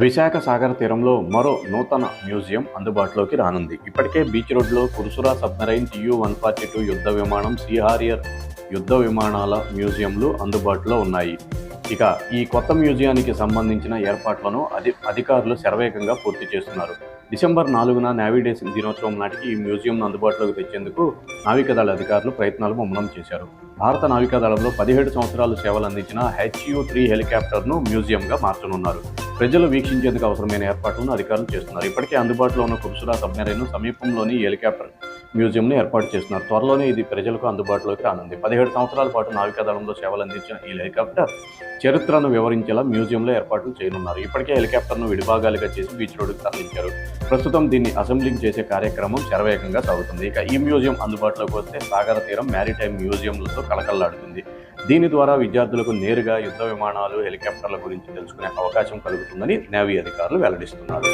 విశాఖ సాగర్ తీరంలో మరో నూతన మ్యూజియం అందుబాటులోకి రానుంది. ఇప్పటికే బీచ్ రోడ్లో Kursura submarine TU one forty two యుద్ధ విమానం సిహారియర్ యుద్ధ విమానాల మ్యూజియంలు అందుబాటులో ఉన్నాయి. ఇక ఈ కొత్త మ్యూజియానికి సంబంధించిన ఏర్పాట్లను అధి అధికారులు శరవేగంగా పూర్తి చేస్తున్నారు. డిసెంబర్ నాలుగున నావిడేస్ దినోత్సవం నాటికి ఈ మ్యూజియంను అందుబాటులోకి తెచ్చేందుకు నావికాదళ అధికారులు ప్రయత్నాలు ముమ్మరం చేశారు. భారత నావికాదళంలో పదిహేడు సంవత్సరాలు సేవలు అందించిన హెచ్యు త్రీ హెలికాప్టర్ను మ్యూజియంగా మార్చనున్నారు. ప్రజలు వీక్షించేందుకు అవసరమైన ఏర్పాట్లను అధికారులు చేస్తున్నారు. ఇప్పటికే అందుబాటులో ఉన్న కుర్సురా సబ్మెరైన్ సమీపంలోని హెలికాప్టర్ మ్యూజియంను ఏర్పాటు చేస్తున్నారు. త్వరలోనే ఇది ప్రజలకు అందుబాటులోకి రానుంది. పదిహేడు సంవత్సరాల పాటు నావికాదళంలో సేవలు అందించిన ఈ హెలికాప్టర్ చరిత్రను వివరించేలా మ్యూజియంలో ఏర్పాట్లు చేయనున్నారు. ఇప్పటికే హెలికాప్టర్ను విడిభాగాలుగా చేసి బీచ్ రోడ్డుకు తరలించారు. ప్రస్తుతం దీన్ని అసెంబ్లింగ్ చేసే కార్యక్రమం శరవేగంగా సాగుతుంది. ఇక ఈ మ్యూజియం అందుబాటులోకి వస్తే సాగర తీరం మ్యారిటైమ్ మ్యూజియంలతో కలకల్లాడుతుంది దీని ద్వారా విద్యార్థులకు నేరుగా యుద్ధ విమానాలు హెలికాప్టర్ల గురించి తెలుసుకునే అవకాశం కలుగుతుందని నేవీ అధికారులు వెల్లడిస్తున్నారు.